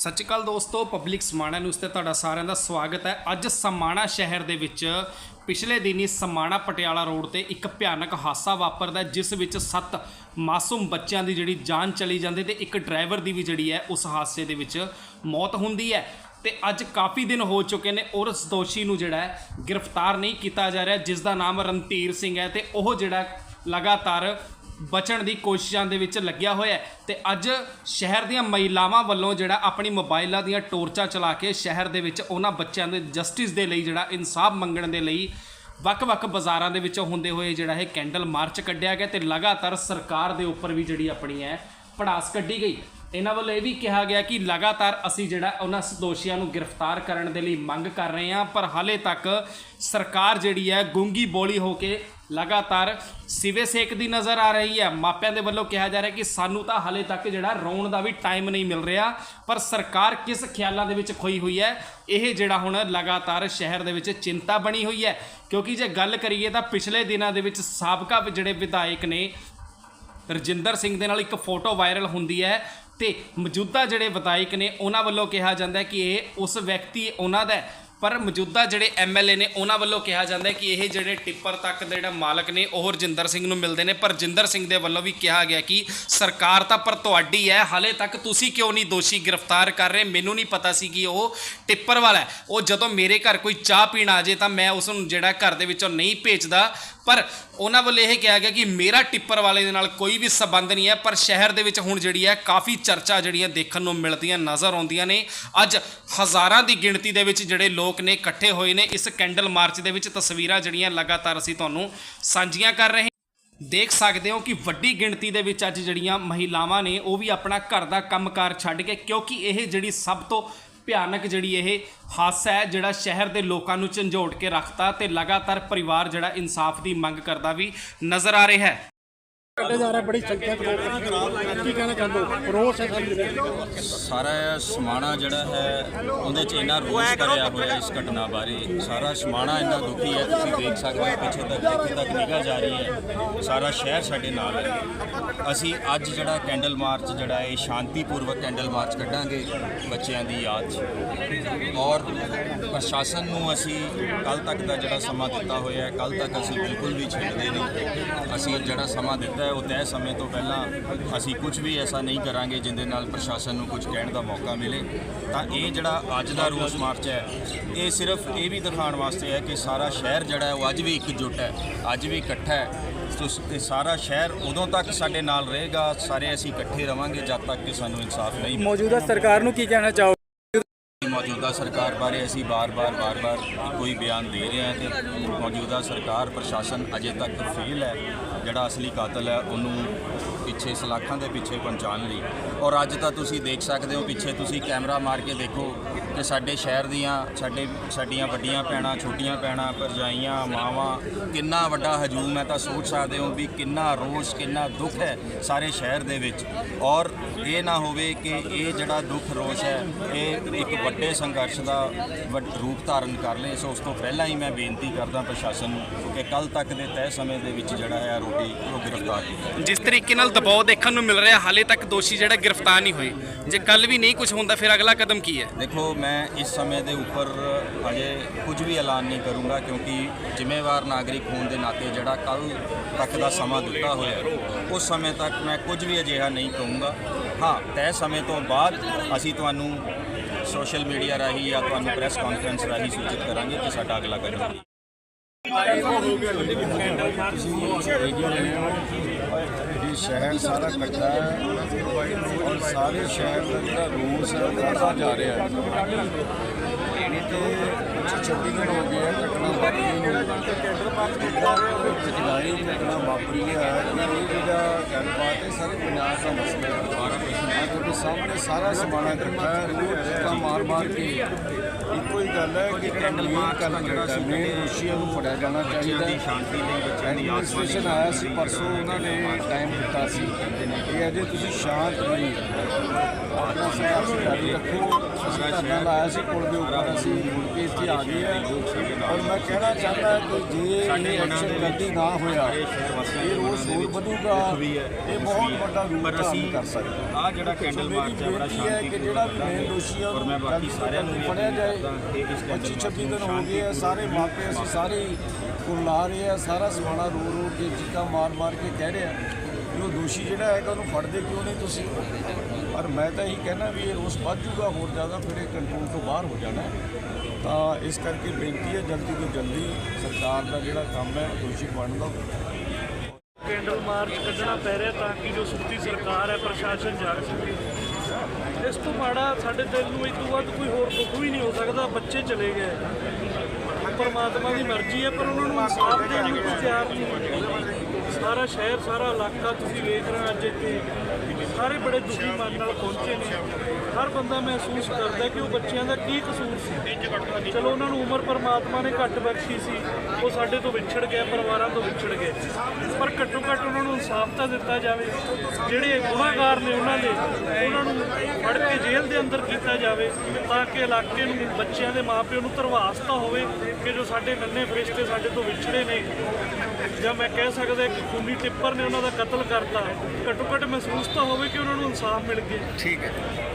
ਸਤਿ ਸ਼੍ਰੀ ਅਕਾਲ ਦੋਸਤੋ, public Samana news ਤੇ ਤੁਹਾਡਾ ਸਾਰਿਆਂ ਦਾ ਸਵਾਗਤ ਹੈ। ਅੱਜ ਸਮਾਣਾ ਸ਼ਹਿਰ ਦੇ ਵਿੱਚ ਪਿਛਲੇ ਦਿਨੀ ਸਮਾਣਾ ਪਟਿਆਲਾ ਰੋਡ ਤੇ ਇੱਕ ਭਿਆਨਕ ਹਾਦਸਾ ਵਾਪਰਦਾ ਜਿਸ ਵਿੱਚ 7 ਮਾਸੂਮ ਬੱਚਿਆਂ ਦੀ ਜਿਹੜੀ ਜਾਨ ਚਲੀ ਜਾਂਦੀ ਤੇ ਇੱਕ ਡਰਾਈਵਰ ਦੀ ਵੀ ਜਿਹੜੀ ਹੈ, ਉਸ ਹਾਦਸੇ ਦੇ ਵਿੱਚ ਮੌਤ ਹੁੰਦੀ ਹੈ। ਤੇ ਅੱਜ ਕਾਫੀ ਦਿਨ ਹੋ ਚੁੱਕੇ ਨੇ ਔਰ ਉਸ ਦੋਸ਼ੀ ਨੂੰ ਜਿਹੜਾ ਗ੍ਰਿਫਤਾਰ ਨਹੀਂ ਕੀਤਾ ਜਾ ਰਿਹਾ ਜਿਸ ਦਾ ਨਾਮ ਰਣਧੀਰ ਸਿੰਘ ਹੈ ਤੇ ਉਹ ਜਿਹੜਾ ਲਗਾਤਾਰ ਬਚਣ ਦੀ ਕੋਸ਼ਿਸ਼ਾਂ ਦੇ ਵਿੱਚ ਲੱਗਿਆ ਹੋਇਆ ਹੈ। ਤੇ ਅੱਜ ਸ਼ਹਿਰ ਦੀਆਂ ਮਹਿਲਾਵਾਂ ਵੱਲੋਂ ਜਿਹੜਾ ਆਪਣੀ ਮੋਬਾਈਲਾਂ ਦੀਆਂ ਟੋਰਚਾਂ ਚਲਾ ਕੇ ਸ਼ਹਿਰ ਦੇ ਵਿੱਚ ਉਹਨਾਂ ਬੱਚਿਆਂ ਦੇ ਜਸਟਿਸ ਦੇ ਲਈ ਜਿਹੜਾ ਇਨਸਾਫ ਮੰਗਣ ਦੇ ਲਈ ਵੱਖ-ਵੱਖ ਬਾਜ਼ਾਰਾਂ ਦੇ ਵਿੱਚੋਂ ਹੁੰਦੇ ਹੋਏ ਜਿਹੜਾ ਇਹ ਕੈਂਡਲ ਮਾਰਚ ਕੱਢਿਆ ਗਿਆ ਤੇ ਲਗਾਤਾਰ ਸਰਕਾਰ ਦੇ ਉੱਪਰ ਵੀ ਜਿਹੜੀ ਆਪਣੀ ਹੈ ਪੜਾਸ ਕੱਢੀ ਗਈ। ਇਹਨਾਂ ਵੱਲੋਂ ਇਹ ਵੀ ਕਿਹਾ ਗਿਆ ਕਿ ਲਗਾਤਾਰ ਅਸੀਂ ਜਿਹੜਾ ਉਹਨਾਂ ਦੋਸ਼ੀਆਂ ਨੂੰ ਗ੍ਰਿਫਤਾਰ ਕਰਨ ਦੇ ਲਈ ਮੰਗ ਕਰ ਰਹੇ ਹਾਂ, ਪਰ ਹਾਲੇ ਤੱਕ ਸਰਕਾਰ ਜਿਹੜੀ ਹੈ ਗੂੰਗੀ ਬੋਲੀ ਹੋ ਕੇ ਲਗਾਤਾਰ ਸਿਵੇ ਸੇਕ ਦੀ ਨਜ਼ਰ ਆ ਰਹੀ ਹੈ। ਮਾਪਿਆਂ ਦੇ ਵੱਲੋਂ ਕਿਹਾ ਜਾ ਰਿਹਾ ਕਿ ਸਾਨੂੰ ਤਾਂ ਹਾਲੇ ਤੱਕ ਜਿਹੜਾ ਰੋਣ ਦਾ ਵੀ ਟਾਈਮ ਨਹੀਂ ਮਿਲ ਰਿਹਾ, ਪਰ ਸਰਕਾਰ ਕਿਸ ਖਿਆਲਾਂ ਦੇ ਵਿੱਚ ਖੋਈ ਹੋਈ ਹੈ, ਇਹ ਜਿਹੜਾ ਹੁਣ ਲਗਾਤਾਰ ਸ਼ਹਿਰ ਦੇ ਵਿੱਚ ਚਿੰਤਾ ਬਣੀ ਹੋਈ ਹੈ। ਕਿਉਂਕਿ ਜੇ ਗੱਲ ਕਰੀਏ ਤਾਂ ਪਿਛਲੇ ਦਿਨਾਂ ਦੇ ਵਿੱਚ ਸਾਬਕਾ ਜਿਹੜੇ ਵਿਧਾਇਕ ਨੇ, ਰਜਿੰਦਰ ਸਿੰਘ ਦੇ ਨਾਲ ਇੱਕ ਫੋਟੋ ਵਾਇਰਲ ਹੁੰਦੀ ਹੈ ਤੇ ਮੌਜੂਦਾ ਜਿਹੜੇ ਵਿਧਾਇਕ ਨੇ, ਉਹਨਾਂ ਵੱਲੋਂ ਕਿਹਾ ਜਾਂਦਾ ਕਿ ਇਹ ਉਸ ਵਿਅਕਤੀ, ਉਹਨਾਂ ਦਾ ਪਰ ਮੌਜੂਦਾ ਜਿਹੜੇ ਐਮਐਲਏ ਨੇ, ਉਹਨਾਂ ਵੱਲੋਂ ਕਿਹਾ ਜਾਂਦਾ ਹੈ ਕਿ ਇਹ ਜਿਹੜੇ ਟਿੱਪਰ ਤੱਕ ਦੇ ਜਿਹੜਾ ਮਾਲਕ ਨੇ, ਉਹ ਰਜਿੰਦਰ ਸਿੰਘ ਨੂੰ ਮਿਲਦੇ ਨੇ। ਪਰ ਰਜਿੰਦਰ ਸਿੰਘ ਦੇ ਵੱਲੋਂ ਵੀ ਕਿਹਾ ਗਿਆ ਕਿ ਸਰਕਾਰ ਤਾਂ ਪਰ ਤੁਹਾਡੀ ਹੈ, ਹਾਲੇ ਤੱਕ ਤੁਸੀਂ ਕਿਉਂ ਨਹੀਂ ਦੋਸ਼ੀ ਗ੍ਰਿਫਤਾਰ ਕਰ ਰਹੇ? ਮੈਨੂੰ ਨਹੀਂ ਪਤਾ ਸੀ ਕਿ ਉਹ ਟਿੱਪਰ ਵਾਲਾ ਉਹ ਜਦੋਂ ਮੇਰੇ ਘਰ ਕੋਈ ਚਾਹ ਪੀਣ ਆ ਜੇ ਤਾਂ ਮੈਂ ਉਸ ਨੂੰ ਜਿਹੜਾ ਘਰ ਦੇ ਵਿੱਚੋਂ ਨਹੀਂ ਭੇਜਦਾ। ਪਰ ਉਹਨਾਂ ਵੱਲੋਂ ਇਹ ਕਿਹਾ ਗਿਆ ਕਿ ਮੇਰਾ ਟਿੱਪਰ ਵਾਲੇ ਦੇ ਨਾਲ ਕੋਈ ਵੀ ਸਬੰਧ ਨਹੀਂ ਹੈ, ਪਰ ਸ਼ਹਿਰ ਦੇ ਵਿੱਚ ਹੁਣ ਜਿਹੜੀ ਹੈ ਕਾਫੀ ਚਰਚਾ ਜਿਹੜੀਆਂ ਦੇਖਣ ਨੂੰ ਮਿਲਦੀਆਂ ਨਜ਼ਰ ਆਉਂਦੀਆਂ ਨੇ। ਅੱਜ ਹਜ਼ਾਰਾਂ ਦੀ ਗਿਣਤੀ ਦੇ ਵਿੱਚ ਜਿਹੜੇ ਲੋਕ ਨੇ ਇਕੱਠੇ ਹੋਏ ਨੇ, ਇਸ ਕੈਂਡਲ ਮਾਰਚ ਦੇ ਵਿੱਚ ਤਸਵੀਰਾਂ ਜਿਹੜੀਆਂ ਲਗਾਤਾਰ ਅਸੀਂ ਤੁਹਾਨੂੰ ਸਾਂਝੀਆਂ ਕਰ ਰਹੇ ਦੇਖ ਸਕਦੇ ਹੋ ਕਿ ਵੱਡੀ ਗਿਣਤੀ ਦੇ ਵਿੱਚ ਅੱਜ ਜਿਹੜੀਆਂ ਮਹਿਲਾਵਾਂ ਨੇ, ਉਹ ਵੀ ਆਪਣਾ ਘਰ ਦਾ ਕੰਮਕਾਰ ਛੱਡ ਕੇ, ਕਿਉਂਕਿ ਇਹ ਜਿਹੜੀ ਸਭ ਤੋਂ ਭਿਆਨਕ ਜਿਹੜੀ ਇਹ ਹਾਦਸਾ ਹੈ, ਜਿਹੜਾ ਸ਼ਹਿਰ ਦੇ ਲੋਕਾਂ ਨੂੰ ਝੰਜੋੜ ਕੇ ਰੱਖਤਾ ਤੇ ਲਗਾਤਾਰ ਪਰਿਵਾਰ ਜਿਹੜਾ ਇਨਸਾਫ ਦੀ ਮੰਗ ਕਰਦਾ ਵੀ ਨਜ਼ਰ ਆ ਰਿਹਾ ਹੈ। ਕੱਢਿਆ ਜਾ ਰਿਹਾ, ਬੜੀ ਸੰਖਿਅਤ ਲੋਕ ਕੀ ਕਹਿਣਾ ਚਾਹੁੰਦੇ ਹੋ? ਰੋਸ ਹੈ ਸਾਡੀ ਸਾਰਾ ਸਮਾਣਾ ਜਿਹੜਾ ਹੈ, ਉਹਦੇ 'ਚ ਇੰਨਾ ਰੋਸ ਕਰਿਆ ਹੋਇਆ ਇਸ ਘਟਨਾ ਬਾਰੇ। ਸਾਰਾ ਸਮਾਣਾ ਇੰਨਾ ਦੁਖੀ ਹੈ, ਤੁਸੀਂ ਦੇਖ ਸਕਦੇ ਹੋ ਪਿੱਛੇ ਤੱਕ ਜਿੱਥੇ ਤੱਕ ਨਿਗਾਹ ਜਾ ਰਹੀ ਹੈ, ਸਾਰਾ ਸ਼ਹਿਰ ਸਾਡੇ ਨਾਲ ਹੈ। ਅਸੀਂ ਅੱਜ ਜਿਹੜਾ ਕੈਂਡਲ ਮਾਰਚ ਜਿਹੜਾ ਹੈ ਸ਼ਾਂਤੀਪੂਰਵਕ ਕੈਂਡਲ ਮਾਰਚ ਕੱਢਾਂਗੇ ਬੱਚਿਆਂ ਦੀ ਯਾਦ 'ਚ। ਔਰ ਪ੍ਰਸ਼ਾਸਨ ਨੂੰ ਅਸੀਂ ਕੱਲ ਤੱਕ ਦਾ ਜਿਹੜਾ ਸਮਾਂ ਦਿੱਤਾ ਹੋਇਆ ਹੈ ਕੱਲ ਤੱਕ ਅਸੀਂ ਬਿਲਕੁਲ ਵੀ ਛੱਡਦੇ ਨਹੀਂ। ਅਸੀਂ ਜਿਹੜਾ ਸਮਾਂ ਦਿੱਤਾ ਹੈ, ਉਹ ਤੈਅ ਸਮੇਂ ਤੋਂ ਪਹਿਲਾਂ ਅਸੀਂ ਕੁਝ ਵੀ ਐਸਾ ਨਹੀਂ ਕਰਾਂਗੇ ਜਿੰਦੇ ਨਾਲ ਪ੍ਰਸ਼ਾਸਨ ਨੂੰ ਕੁਝ ਕਹਿਣ ਦਾ ਮੌਕਾ ਮਿਲੇ। ਤਾਂ ਇਹ ਜਿਹੜਾ ਅੱਜ ਦਾ ਰੋਸ ਮਾਰਚ ਹੈ, ਇਹ ਸਿਰਫ ਇਹ ਵੀ ਦਿਖਾਉਣ ਵਾਸਤੇ ਹੈ ਕਿ ਸਾਰਾ ਸ਼ਹਿਰ ਜਿਹੜਾ ਹੈ, ਉਹ ਅੱਜ ਵੀ ਇਕਜੁੱਟ ਹੈ, ਅੱਜ ਵੀ ਇਕੱਠਾ ਹੈ। ਸੋ ਸਾਰਾ ਸ਼ਹਿਰ ਉਦੋਂ ਤੱਕ ਸਾਡੇ ਨਾਲ ਰਹੇਗਾ, ਸਾਰੇ ਅਸੀਂ ਇਕੱਠੇ ਰਵਾਂਗੇ ਜਦ ਤੱਕ ਕਿ ਸਾਨੂੰ ਇਨਸਾਫ ਨਹੀਂ ਮੌਜੂਦਾ ਸਰਕਾਰ ਨੂੰ ਕੀ ਕਹਿਣਾ ਚਾਹੋ? ਮੌਜੂਦਾ ਸਰਕਾਰ ਬਾਰੇ ਅਸੀਂ ਬਾਰ-ਬਾਰ ਬਾਰ-ਬਾਰ ਕੋਈ ਬਿਆਨ ਦੇ ਰਹੇ ਹਾਂ ਕਿ ਮੌਜੂਦਾ ਸਰਕਾਰ ਪ੍ਰਸ਼ਾਸਨ ਅਜੇ ਤੱਕ ਫੇਲ ਹੈ। ਜਿਹੜਾ ਅਸਲੀ ਕਾਤਲ ਹੈ, ਉਹਨੂੰ ਪਿੱਛੇ ਸਲਾਖਾਂ ਦੇ ਪਿੱਛੇ ਪਹੁੰਚਾਉਣ ਲਈ। ਔਰ ਅੱਜ ਤਾਂ ਤੁਸੀਂ ਦੇਖ ਸਕਦੇ ਹੋ, ਪਿੱਛੇ ਤੁਸੀਂ ਕੈਮਰਾ ਮਾਰ ਕੇ ਦੇਖੋ ਕਿ ਸਾਡੇ ਸ਼ਹਿਰ ਦੀਆਂ, ਸਾਡੇ, ਸਾਡੀਆਂ ਵੱਡੀਆਂ ਭੈਣਾਂ, ਛੋਟੀਆਂ ਭੈਣਾਂ, ਭਰਜਾਈਆਂ, ਮਾਵਾਂ, ਕਿੰਨਾ ਵੱਡਾ ਹਜੂਮ ਹੈ, ਤਾਂ ਸੋਚ ਸਕਦੇ ਹੋ ਵੀ ਕਿੰਨਾ ਰੋਸ, ਕਿੰਨਾ ਦੁੱਖ ਹੈ ਸਾਰੇ ਸ਼ਹਿਰ ਦੇ ਵਿੱਚ। ਔਰ ਇਹ ਨਾ ਹੋਵੇ ਕਿ ਇਹ ਜਿਹੜਾ ਦੁੱਖ ਰੋਸ ਹੈ, ਇਹ ਇੱਕ ਵੱਡੇ ਸੰਘਰਸ਼ ਦਾ ਰੂਪ ਧਾਰਨ ਕਰ ਲੇ ਸੋ ਉਸ ਤੋਂ ਪਹਿਲਾਂ ਹੀ ਮੈਂ ਬੇਨਤੀ ਕਰਦਾ ਪ੍ਰਸ਼ਾਸਨ ਨੂੰ ਕਿ ਕੱਲ ਤੱਕ ਦੇ ਤੈਅ ਸਮੇਂ ਦੇ ਵਿੱਚ ਜਿਹੜਾ ਹੈ ਰੋਟੀ ਉਹ ਗ੍ਰਿਫਤਾਰ ਕੀਤਾ ਜਿਸ ਤਰੀਕੇ ਨਾਲ ਦਬਾਅ ਦੇਖਣ ਨੂੰ ਮਿਲ ਰਿਹਾ ਹਾਲੇ ਤੱਕ ਦੋਸ਼ੀ ਜਿਹੜਾ ਗ੍ਰਿਫਤਾਰ ਨਹੀਂ ਹੋਏ। ਜੇ ਕੱਲ ਵੀ ਨਹੀਂ ਕੁਝ ਹੁੰਦਾ ਫਿਰ ਅਗਲਾ ਕਦਮ ਕੀ ਹੈ? ਦੇਖੋ ਮੈਂ ਇਸ ਸਮੇਂ ਦੇ ਉੱਪਰ ਅਜੇ ਕੁਝ ਵੀ ਐਲਾਨ ਨਹੀਂ ਕਰੂੰਗਾ ਕਿਉਂਕਿ ਜ਼ਿੰਮੇਵਾਰ ਨਾਗਰਿਕ ਹੋਣ ਦੇ ਨਾਤੇ ਜਿਹੜਾ ਕੱਲ ਤੱਕ ਦਾ ਸਮਾਂ ਦਿੱਤਾ ਹੋਇਆ ਉਸ ਸਮੇਂ ਤੱਕ ਮੈਂ ਕੁਝ ਵੀ ਅਜਿਹਾ ਨਹੀਂ ਕਹੂੰਗਾ। ਹਾਂ ਤੈਅ ਸਮੇਂ ਤੋਂ ਬਾਅਦ ਅਸੀਂ ਤੁਹਾਨੂੰ ਸੋਸ਼ਲ ਮੀਡੀਆ ਰਾਹੀਂ ਜਾਂ ਤੁਹਾਨੂੰ ਪ੍ਰੈਸ ਕਾਨਫਰੰਸ ਰਾਹੀਂ ਸੂਚਿਤ ਕਰਾਂਗੇ ਕਿ ਸਾਡਾ ਅਗਲਾ ਕਦਮ ਹੈ। ਇਹ ਸ਼ਹਿਰ ਸਾਰਾ ਇਕੱਠਾ ਹੈ ਔਰ ਸਾਰੇ ਸ਼ਹਿਰ ਦਾ ਜਿਹੜਾ ਰੂਸ ਹੈ ਵਧਦਾ ਜਾ ਰਿਹਾ ਹੈ। ਤੇ ਕੁਛ ਹੋ ਗਏ ਘਟਨਾ ਵਾਪਰੀ ਨੂੰ ਘਟਨਾ ਵਾਪਰੀ ਹੈ। ਕਿ ਇਹ ਜਿਹੜਾ ਗੱਲਬਾਤ ਹੈ, ਸਾਰੇ ਪੰਜਾਬ ਦਾ ਮਸਲਾ ਹੈ। ਸਾਹਮਣੇ ਸਾਰਾ ਸਮਾਣਾ ਇਕੱਠਾ ਹੈ ਰੋਜ਼ ਜਿੱਦਾਂ ਮਾਰ ਮਾਰ ਕੇ ਇੱਕੋ ਹੀ ਗੱਲ ਹੈ ਕਿ ਮੇਨ ਕੰਮ ਜਿਹੜਾ ਸੀ ਮੇਨ ਦੋਸ਼ੀਆਂ ਨੂੰ ਫੜਿਆ ਜਾਣਾ ਚਾਹੀਦਾ ਹੈ। ਸ਼ਾਂਤੀ ਲਈ ਬੱਚਿਆਂ ਦੀ ਯਾਦ ਐਡਮਿਨਿਸਟ੍ਰੇਸ਼ਨ ਆਇਆ ਸੀ ਪਰਸੋਂ ਉਹਨਾਂ ਨੇ ਟਾਈਮ ਦਿੱਤਾ ਸੀ। ਕਿ ਅਜੇ ਤੁਸੀਂ ਸ਼ਾਂਤ ਰਹੀ ਆਪਣਾ ਸੰਘਰਸ਼ ਜਾਰੀ ਰੱਖੋ। ਧਰਨਾ ਲਾਇਆ ਸੀ ਪੁਲ ਦੇ ਉੱਪਰ ਅਸੀਂ ਮੁੜ ਕੇ ਇੱਥੇ ਆ ਗਏ ਹਾਂ। ਔਰ ਮੈਂ ਕਹਿਣਾ ਚਾਹੁੰਦਾ ਕਿ ਜੇ ਇਹ ਐਕਸ਼ਨ ਜਲਦੀ ਨਾ ਹੋਇਆ ਇਹ ਰੋਸ ਹੋਰ ਵਧੂਗਾ ਇਹ ਬਹੁਤ ਵੱਡਾ ਰੂਪ ਧਾਰਨ ਕਰ ਸਕਦਾ ਆ ਜਿਹੜਾ ਕੈਂਡਲ ਮੇਰੀ ਬੇਨਤੀ ਹੈ ਕਿ ਜਿਹੜਾ ਵੀ ਮੇਨ ਦੋਸ਼ੀ ਆ ਮੈਂ ਬਾਕੀ ਸਾਰਿਆਂ ਨੂੰ ਵੀ ਫੜਿਆ ਜਾਏ। ਇਹ ਇਸ ਕੇਂਦਰ 25 26 ਦਿਨ ਹੋ ਗਏ ਆ ਸਾਰੇ ਮਾਪੇ ਅਸੀਂ ਸਾਰੇ ਕੁਰਲਾ ਰਹੇ ਆ ਸਾਰਾ ਸਮਾਣਾ ਰੋ ਰੋ ਕੇ ਚੀਕਾਂ ਮਾਰ ਮਾਰ ਕੇ ਕਹਿ ਰਹੇ ਆ ਕਿ ਉਹ ਦੋਸ਼ੀ ਜਿਹੜਾ ਹੈਗਾ ਉਹਨੂੰ ਫੜਦੇ ਕਿਉਂ ਨਹੀਂ ਤੁਸੀਂ? ਪਰ ਮੈਂ ਤਾਂ ਇਹੀ ਕਹਿਣਾ ਵੀ ਇਹ ਰੋਸ ਵੱਧ ਜੂਗਾ ਹੋਰ ਜ਼ਿਆਦਾ ਫਿਰ ਇਹ ਕੰਟਰੋਲ ਤੋਂ ਬਾਹਰ ਹੋ ਜਾਣਾ। ਤਾਂ ਇਸ ਕਰਕੇ ਬੇਨਤੀ ਹੈ ਜਲਦੀ ਤੋਂ ਜਲਦੀ ਸਰਕਾਰ ਦਾ ਜਿਹੜਾ ਕੰਮ ਹੈ ਦੋਸ਼ੀ ਬਣਨ ਦਾ ਕੈਂਡਲ ਮਾਰਚ ਕੱਢਣਾ ਪੈ ਰਿਹਾ ਤਾਂ ਕਿ ਜੋ ਸੁੱਤੀ ਸਰਕਾਰ ਹੈ, ਪ੍ਰਸ਼ਾਸਨ ਜਾਗ ਸਕੇ ਇਸ ਤੋਂ ਮਾੜਾ ਸਾਡੇ ਦਿਲ ਨੂੰ ਇਸ ਤੋਂ ਵੱਧ ਕੋਈ ਹੋਰ ਦੁੱਖ ਵੀ ਨਹੀਂ ਹੋ ਸਕਦਾ, ਬੱਚੇ ਚਲੇ ਗਏ। ਪਰਮਾਤਮਾ ਦੀ ਮਰਜ਼ੀ ਹੈ, ਪਰ ਉਹਨਾਂ ਨੂੰ ਇਨਸਾਫ ਦੇਣ ਨੂੰ ਕੋਈ ਤਿਆਰ ਨਹੀਂ। ਸਾਰਾ ਸ਼ਹਿਰ, ਸਾਰਾ ਇਲਾਕਾ ਤੁਸੀਂ ਵੇਖ ਰਹੇ ਹੋ ਅੱਜ ਇੱਥੇ ਸਾਰੇ ਬੜੇ ਦੁਖੀ ਮਨ ਨਾਲ ਪਹੁੰਚੇ ਨੇ। ਹਰ ਬੰਦਾ ਮਹਿਸੂਸ ਕਰਦਾ ਕਿ ਉਹ ਬੱਚਿਆਂ ਦਾ ਕੀ ਕਸੂਰ ਸੀ। ਚਲੋ, ਉਹਨਾਂ ਨੂੰ ਉਮਰ ਪਰਮਾਤਮਾ ਨੇ ਘੱਟ ਬਖਸ਼ੀ ਸੀ। ਉਹ ਸਾਡੇ ਤੋਂ ਵਿਛੜ ਗਏ, ਪਰਿਵਾਰਾਂ ਤੋਂ ਵਿਛੜ ਗਏ। ਪਰ ਘੱਟੋ ਘੱਟ ਉਹਨਾਂ ਨੂੰ ਇਨਸਾਫ ਤਾਂ ਦਿੱਤਾ ਜਾਵੇ। ਜਿਹੜੇ ਗੁਨਾਹਗਾਰ ਨੇ ਉਹਨਾਂ ਦੇ, ਉਹਨਾਂ ਨੂੰ ਫੜ ਕੇ ਜੇਲ੍ਹ ਦੇ ਅੰਦਰ ਕੀਤਾ ਜਾਵੇ ਤਾਂ ਕਿ ਇਲਾਕੇ ਨੂੰ, ਬੱਚਿਆਂ ਦੇ ਮਾਪਿਆਂ ਨੂੰ ਧਰਵਾਸ ਤਾਂ ਹੋਵੇ ਕਿ ਜੋ ਸਾਡੇ ਨੰਨੇ ਫਰਿਸ਼ਤੇ ਸਾਡੇ ਤੋਂ ਵਿਛੜੇ ਨੇ। ਜਾਂ ਮੈਂ ਕਹਿ ਸਕਦਾ ਕਿ ਖੂਨੀ ਟਿੱਪਰ ਨੇ ਉਹਨਾਂ ਦਾ ਕਤਲ ਕਰਤਾ। ਘੱਟੋ ਘੱਟ ਮਹਿਸੂਸ ਤਾਂ ਹੋਵੇ ਕਿ ਉਹਨਾਂ ਨੂੰ ਇਨਸਾਫ ਮਿਲ ਗਿਆ। ਠੀਕ ਹੈ।